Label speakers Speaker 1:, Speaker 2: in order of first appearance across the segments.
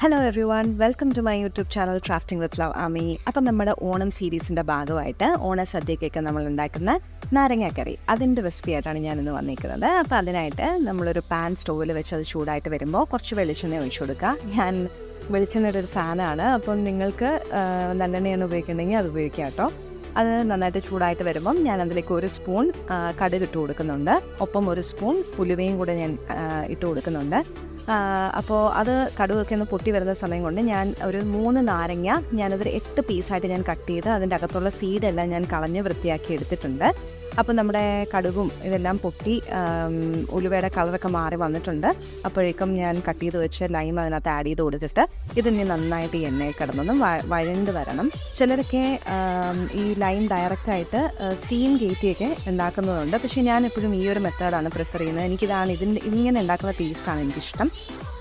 Speaker 1: Hello everyone welcome to my YouTube channel crafting with love Ami അപ്പം നമ്മുടെ ഓണം സീരീസിന്റെ ഭാഗമായിട്ട് ഓണ സദ്യക്കൊക്കെ നമ്മൾ ഉണ്ടാക്കുന്ന നാരങ്ങാക്കറി. അതിന്റെ റെസിപ്പി ആയിട്ടാണ് ഞാനിന്ന് വന്നിരിക്കുന്നത് അപ്പോൾ അതിനായിട്ട് നമ്മളൊരു പാൻ സ്റ്റോവിൽ വെച്ച് അത് ചൂടായിട്ട് വരുമ്പോൾ കുറച്ച് വെളിച്ചെണ്ണ ഒഴിച്ചു കൊടുക്കുക. ഞാൻ വെളിച്ചെണ്ണയുടെ ഒരു ഫാനാണ്. അപ്പം നിങ്ങൾക്ക് നല്ലെണ്ണയാണ് ഉപയോഗിക്കുന്നുണ്ടെങ്കിൽ അത് ഉപയോഗിക്കാം കേട്ടോ. അത് നന്നായിട്ട് ചൂടായിട്ട് വരുമ്പം ഞാൻ അതിലേക്ക് ഒരു സ്പൂൺ കടുക് ഇട്ട് കൊടുക്കുന്നുണ്ട്. ഒപ്പം ഒരു സ്പൂൺ ഉലുവയും കൂടെ ഞാൻ ഇട്ട് കൊടുക്കുന്നുണ്ട്. അപ്പോൾ അത് കടുവൊക്കെ ഒന്ന് പൊട്ടി വരുന്ന സമയം കൊണ്ട് ഞാൻ ഒരു മൂന്ന് നാരങ്ങ ഞാനതൊരു എട്ട് പീസായിട്ട് ഞാൻ കട്ട് ചെയ്ത് അതിന്റെ അകത്തുള്ള സീഡെല്ലാം ഞാൻ കളഞ്ഞ് വൃത്തിയാക്കി എടുത്തിട്ടുണ്ട്. അപ്പോൾ നമ്മുടെ കടുകും ഇതെല്ലാം പൊട്ടി ഉലുവയുടെ കളറൊക്കെ മാറി വന്നിട്ടുണ്ട്. അപ്പോഴേക്കും ഞാൻ കട്ട് ചെയ്ത് വെച്ച് ലൈം അതിനകത്ത് ആഡ് ചെയ്ത് കൊടുത്തിട്ട് ഇതിനി നന്നായിട്ട് ഈ എണ്ണയിൽ കിടന്നൊന്നും വഴണ്ട് വരണം. ചിലരൊക്കെ ഈ ലൈം ഡയറക്റ്റായിട്ട് സ്റ്റീം കയറ്റിയൊക്കെ ഉണ്ടാക്കുന്നതുണ്ട്. പക്ഷേ ഞാൻ എപ്പോഴും ഈ ഒരു മെത്തേഡാണ് പ്രിഫർ ചെയ്യുന്നത്. എനിക്കിതാണ് ഇതിന്റെ ഇങ്ങനെ ഉണ്ടാക്കുന്ന ടേസ്റ്റാണ് എനിക്കിഷ്ടം.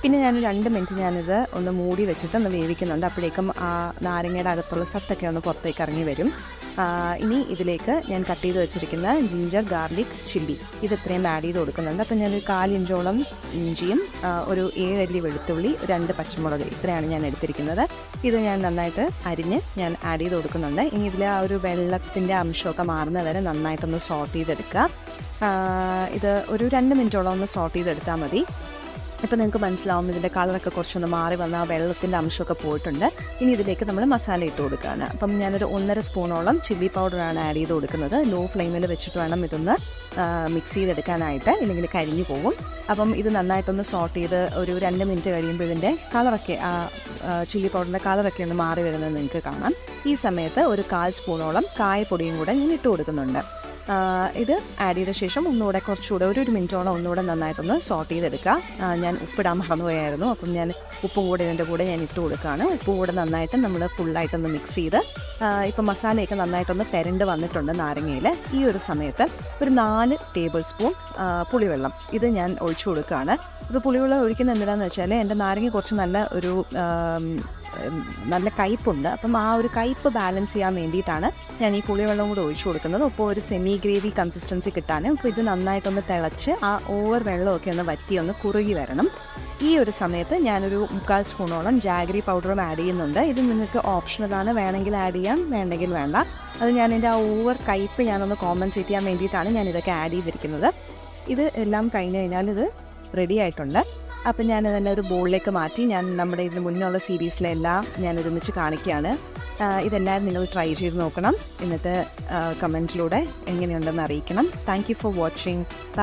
Speaker 1: പിന്നെ ഞാൻ രണ്ട് മിനിറ്റ് ഞാനിത് ഒന്ന് മൂടി വെച്ചിട്ട് ഒന്ന് വേവിക്കുന്നുണ്ട്. അപ്പോഴേക്കും ആ നാരങ്ങയുടെ അകത്തുള്ള സത്തൊക്കെ ഒന്ന് പുറത്തേക്ക് ഇറങ്ങി വരും. ഇനി ഇതിലേക്ക് ഞാൻ കട്ട് ചെയ്ത് വെച്ചിരിക്കുന്ന ജിഞ്ചർ ഗാർലിക് ചില്ലി ഇത് ഇത്രയും ആഡ് ചെയ്ത് കൊടുക്കുന്നുണ്ട്. അപ്പം ഞാനൊരു കാലിഞ്ചോളം ഇഞ്ചിയും ഒരു ഏഴല്ലി വെളുത്തുള്ളി രണ്ട് പച്ചമുളക് ഇത്രയാണ് ഞാൻ എടുത്തിരിക്കുന്നത്. ഇത് ഞാൻ നന്നായിട്ട് അരിഞ്ഞ് ഞാൻ ആഡ് ചെയ്ത് കൊടുക്കുന്നുണ്ട്. ഇനി ഇതിൽ ആ ഒരു വെള്ളത്തിന്റെ അംശമൊക്കെ മാറുന്ന വരെ നന്നായിട്ടൊന്ന് സോട്ട് ചെയ്തെടുക്കുക. ഇത് ഒരു രണ്ട് മിനിറ്റോളം ഒന്ന് സോട്ട് ചെയ്തെടുത്താൽ മതി. ഇപ്പം നിങ്ങൾക്ക് മനസ്സിലാവും ഇതിന്റെ കളറൊക്കെ കുറച്ചൊന്ന് മാറി വന്ന ആ വെള്ളത്തിന്റെ അംശമൊക്കെ പോയിട്ടുണ്ട്. ഇനി ഇതിലേക്ക് നമ്മൾ മസാല ഇട്ട് കൊടുക്കുകയാണ് അപ്പം ഞാനൊരു ഒന്നര സ്പൂണോളം ചില്ലി പൗഡറാണ് ആഡ് ചെയ്ത് കൊടുക്കുന്നത്. ലോ ഫ്ലെയിമിൽ വെച്ചിട്ട് വേണം ഇതൊന്ന് മിക്സ് ചെയ്തെടുക്കാനായിട്ട്. ഇല്ലെങ്കിൽ കരിഞ്ഞു പോകും. അപ്പം ഇത് നന്നായിട്ടൊന്ന് സോട്ട് ചെയ്ത് ഒരു രണ്ട് മിനിറ്റ് കഴിയുമ്പോൾ ഇതിന്റെ കളറൊക്കെ ആ ചില്ലി പൗഡറിന്റെ കളറൊക്കെ ഒന്ന് മാറി വരുന്നത് നിങ്ങൾക്ക് കാണാം. ഈ സമയത്ത് ഒരു കാൽ സ്പൂണോളം കായപ്പൊടിയും കൂടെ ഞാൻ ഇട്ട് കൊടുക്കുന്നുണ്ട്. ഇത് ആഡ് ചെയ്ത ശേഷം ഒന്നുകൂടെ കുറച്ചുകൂടെ ഒരു ഒരു മിനിറ്റോളം ഒന്നുകൂടെ നന്നായിട്ടൊന്ന് സോട്ട് ചെയ്തെടുക്കുക. ഞാൻ ഉപ്പിടാൻ മറന്നുപോയായിരുന്നു. അപ്പം ഞാൻ ഉപ്പും കൂടെ ഇതിന്റെ കൂടെ ഞാൻ ഇട്ട് കൊടുക്കുകയാണ്. ഉപ്പും കൂടെ നന്നായിട്ട് നമ്മൾ ഫുള്ളായിട്ടൊന്ന് മിക്സ് ചെയ്ത് ഇപ്പം മസാലയൊക്കെ നന്നായിട്ടൊന്ന് പെരണ്ട് വന്നിട്ടുണ്ട് നാരങ്ങയിൽ. ഈ ഒരു സമയത്ത് ഒരു നാല് ടേബിൾ സ്പൂൺ പുളിവെള്ളം. ഇത് ഞാൻ ഒഴിച്ചു കൊടുക്കുകയാണ്. ഇപ്പോൾ പുളിവെള്ളം ഒഴിക്കുന്ന എന്തിനാന്ന് വെച്ചാൽ എന്റെ നാരങ്ങ കുറച്ച് നല്ല ഒരു നല്ല കയ്പുണ്ട്. അപ്പം ആ ഒരു കയ്പ് ബാലൻസ് ചെയ്യാൻ വേണ്ടിയിട്ടാണ് ഞാൻ ഈ പുളിവെള്ളം കൂടെ ഒഴിച്ചു കൊടുക്കുന്നത്. അപ്പോൾ ഒരു സെമി ഗ്രേവി കൺസിസ്റ്റൻസി കിട്ടാനും. അപ്പോൾ ഇത് നന്നായിട്ടൊന്ന് തിളച്ച് ആ ഓവർ വെള്ളമൊക്കെ ഒന്ന് വറ്റി ഒന്ന് കുറുകി വരണം. ഈ ഒരു സമയത്ത് ഞാനൊരു മുക്കാൽ സ്പൂണോളം ജാഗരി പൗഡറും ആഡ് ചെയ്യുന്നുണ്ട്. ഇത് നിങ്ങൾക്ക് ഓപ്ഷണലാണ് വേണമെങ്കിൽ ആഡ് ചെയ്യാം വേണ്ടെങ്കിൽ വേണ്ട. അത് ഞാൻ എന്റെ ആ ഓവർ കയ്പ് ഞാനൊന്ന് കോമ്പൻസേറ്റ് ചെയ്യാൻ വേണ്ടിയിട്ടാണ് ഞാൻ ഇതൊക്കെ ആഡ് ചെയ്തിരിക്കുന്നത്. ഇത് എല്ലാം കഴിഞ്ഞ് കഴിഞ്ഞാൽ ഇത് റെഡി ആയിട്ടുണ്ട്. അപ്പം ഞാൻ തന്നെ ഒരു ബോളിലേക്ക് മാറ്റി. ഞാൻ നമ്മുടെ ഇതിന് മുന്നുള്ള സീരീസിലെല്ലാം ഞാൻ ഒരുമിച്ച് കാണിക്കുകയാണ്. ഇതെല്ലാവരും നിങ്ങൾ ട്രൈ ചെയ്ത് നോക്കണം. എന്നിട്ട് കമന്റിലൂടെ എങ്ങനെയുണ്ടെന്ന് അറിയിക്കണം. Thank for watching